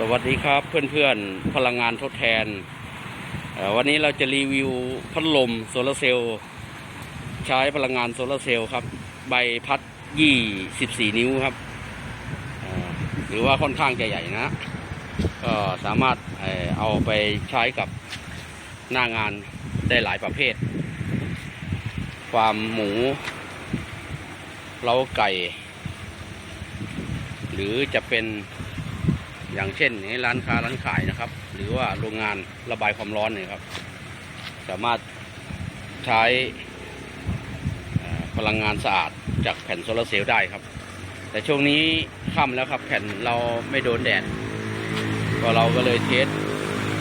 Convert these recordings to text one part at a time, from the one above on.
สวัสดีครับเพื่อนๆพลังงานทดแทน วันนี้เราจะรีวิวพัดลมโซลาร์เซลล์ใช้พลังงานโซลาร์เซลล์ครับ ใบพัด 24 นิ้วครับหรือว่าค่อนข้างจะใหญ่นะ ก็สามารถเอ่อเอาไปใช้กับหน้างานได้หลายประเภท ความหมูเล้าไก่ หรือจะเป็น อย่างเช่นในร้านค้าร้านขายนะครับ หรือว่าโรงงานระบายความร้อนเนี่ยครับ สามารถใช้พลังงานสะอาดจากแผ่นโซลาร์เซลล์ได้ครับ แต่ช่วงนี้ค่ำแล้วครับแผ่นเราไม่โดนแดดก็เราก็เลยเทส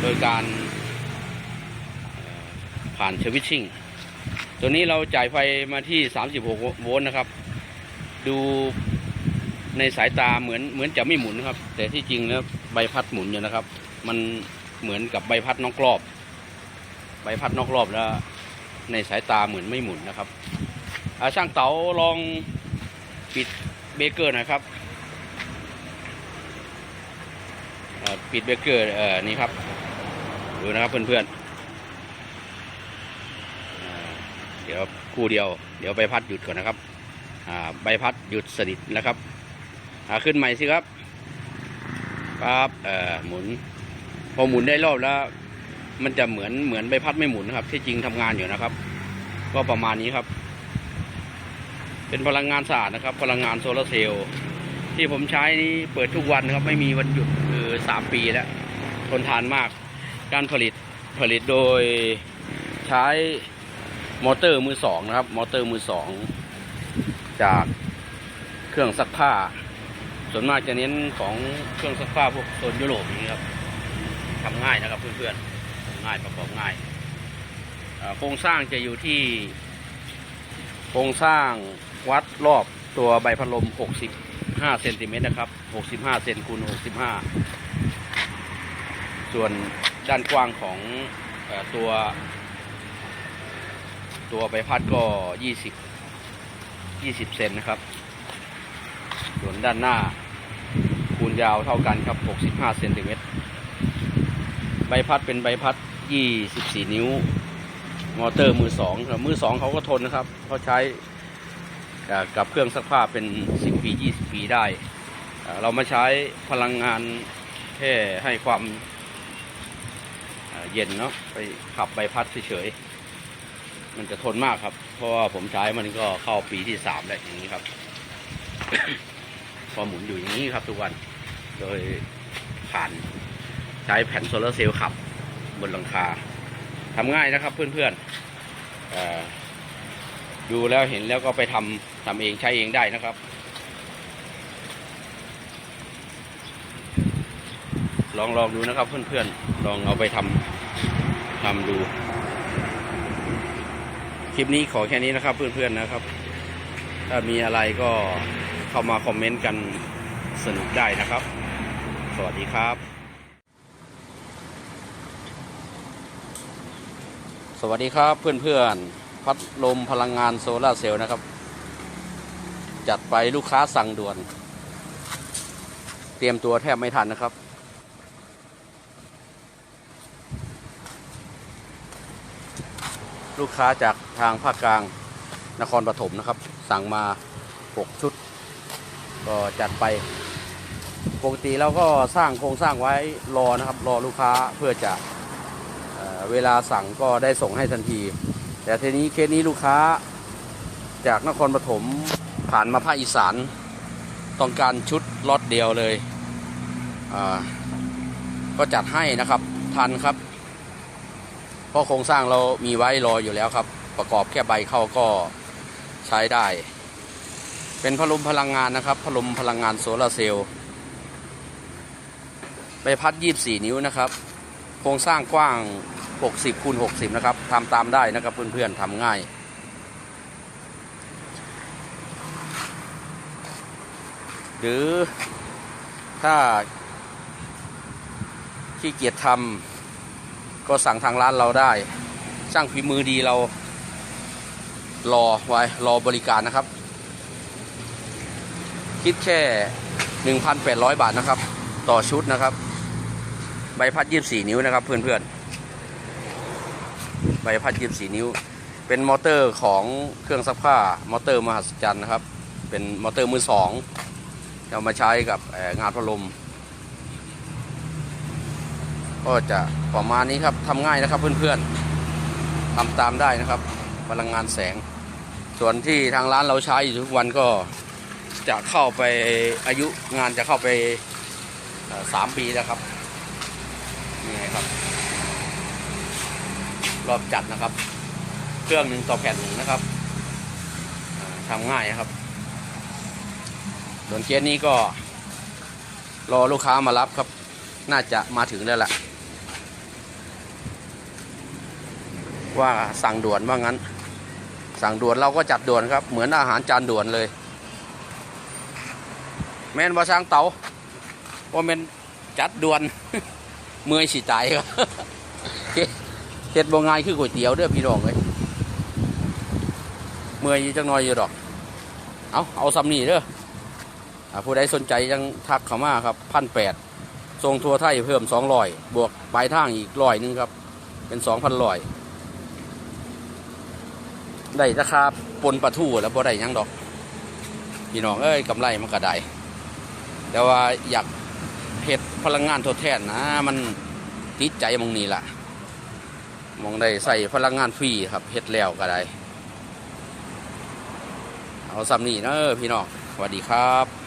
โดยการผ่านเชวิชชิ่งตัวนี้เราจ่ายไฟมาที่ 36 โวลต์นะครับ ดู ในสายตาเหมือนเหมือนจะไม่หมุนนะครับ แต่ที่จริงแล้วใบพัดหมุนอยู่นะครับ มันเหมือนกับใบพัดนอกรอบ ใบพัดนอกรอบแล้ว ในสายตาเหมือนไม่หมุนนะครับอช่างเต๋าลองปิดเบเกอร์หน่อยครับปิดเบเกอร์เอ่อนี่ครับดูนะครับเพื่อนๆเดี๋ยวครู่เดียว เดี๋ยวใบพัดหยุดก่อนนะครับใบพัดหยุดสนิทนะครับ อาขึ้นใหม่สิครับปั๊บเอ่อหมุน พอหมุนได้รอบแล้ว มันจะเหมือนเหมือนใบพัดไม่หมุนนะครับ ที่จริงทำงานอยู่นะครับ ก็ประมาณนี้ครับ เป็นพลังงานสะอาดนะครับ พลังงานโซลาร์เซลล์ที่ผมใช้นี้เปิดทุกวันนะครับ ไม่มีวันหยุดคือสามปีแล้วทนทานมาก การผลิตผลิตโดยใช้มอเตอร์มือสองนะครับ มอเตอร์มือสองจากเครื่องซักผ้า ส่วนมากจะเน้นของเครื่องซักผ้าพวกโซนยุโรปอย่างนี้ครับทำง่ายนะครับเพื่อนๆง่ายประกอบง่ายโครงสร้างจะอยู่ที่ โครงสร้างวัดรอบตัวใบพัดลม 65เซนติเมตรนะครับ 65เซนคูณ65 ส่วนด้านกว้างของอตัว ตัวใบพัดก็ 20 20 เซนนะครับ ส่วนด้านหน้า ยาวเท่ากันครับ 65เซนติเมตร ใบพัดเป็นใบพัด 24 นิ้ว มอเตอร์มือสองครับมือสองเขาก็ทนนะครับ เขาใช้กับเครื่องซักผ้าเป็น 10 ปี 20 ปีได้ เรามาใช้พลังงานแค่ให้ความเย็นเนาะไปขับใบพัดเฉยๆ มันจะทนมากครับ เพราะว่าผมใช้มันก็เข้าปีที่สามแล้วอย่างนี้ครับ พอหมุนอยู่อย่างนี้ครับทุกวัน โดยผ่านใช้แผ่นโซลาร์เซลล์ขับบนหลังคาทำง่ายนะครับเพื่อนๆดูแล้วเห็นแล้วก็ไปทำทำเองใช้เองได้นะครับลองลองดูนะครับเพื่อนๆ ลองเอาไปทำทำดู คลิปนี้ขอแค่นี้นะครับ เพื่อนๆนะครับ ถ้ามีอะไรก็เข้ามาคอมเมนต์กันสนุกได้นะครับ สวัสดีครับ สวัสดีครับเพื่อนๆ พัดลมพลังงานโซลาเซลล์นะครับ จัดไปลูกค้าสั่งด่วน เตรียมตัวแทบไม่ทันนะครับ ลูกค้าจากทางภาคกลางนครปฐมนะครับ สั่งมา 6 ชุด ก็จัดไป ปกติเราก็สร้างโครงสร้างไว้รอนะครับ รอลูกค้าเพื่อจะเอเวลาสั่งก็ได้ส่งให้ทันที แต่ทีนี้เคสนี้ลูกค้าจากนครปฐมผ่านมาภาคอีสานต้องการชุดล็อตเดียวเลย ก็จัดให้นะครับทันครับเพราะโครงสร้างเรามีไว้รออยู่แล้วครับ ประกอบแค่ใบเข้าก็ใช้ได้ เป็นพัดลมพลังงานนะครับพัดลมพลังงานโซลาร์เซลล์ ใบพัด 24 นิ้วนะครับ โครงสร้างกว้าง 60คูณ60 นะครับทำตามได้นะครับเพื่อนๆทำง่าย หรือถ้าขี้เกียจทำก็สั่งทางร้านเราได้ ช่างฝีมือดีเรา รอไว้รอบริการนะครับ คิดแค่ 1,800 บาทนะครับ ต่อชุดนะครับ ใบพัด 24 นิ้วนะครับเพื่อนๆ ใบพัด 24 นิ้ว เป็นมอเตอร์ของเครื่องซักผ้ามอเตอร์มหัศจรรย์นะครับ เป็นมอเตอร์มือสองเอามาใช้กับงานพัดลม ก็จะประมาณนี้ครับทำง่ายนะครับเพื่อนๆทำตามได้นะครับพลังงานแสง ส่วนที่ทางร้านเราใช้อยู่ทุกวันก็จะเข้าไปอายุงานจะเข้าไปเอ่อสามปีแล้วครับ นี่ครับ รอบจัดนะครับ เครื่องหนึ่งต่อแผ่นหนึ่งนะครับอ่าทำง่ายนะครับส่วนเคสนี้ก็ รอลูกค้ามารับครับ น่าจะมาถึงแล้วล่ะ ว่าสั่งด่วนว่างั้น สั่งด่วนเราก็จัดด่วนครับ เหมือนอาหารจานด่วนเลย แม่นว่าสร้างเตาว่าแม่นจัดด่วน เมื่อยสิตายครับเฮ็ดบ่ง่ายคือก๋วยเตี๋ยวเด้อพี่น้องเลยเมื่อยอยู่จังน้อยอยู่ดอก เอาเอาซ้ำนี่เด้ออ่าผู้ใดสนใจยังทักเข้ามาครับพันแปดทรงทัวไทยเพิ่มสองร้อยบวกปลายทางอีกร้อยหนึงครับ เป็นสองพันร้อยได้ราคาปนปลาทูแล้วบ่ได้ยังดอก พี่น้องเอ้ยกำไรมันก็ได้แต่ว่าอยาก เห็ดพลังงานทดแทนนะมันติดใจมองนี้ล่ะมองได้ใส่พลังงานฟรีครับเห็ดแล้วก็ได้ เอาซ้ำนี่เนอะพี่น้องสวัสดีครับ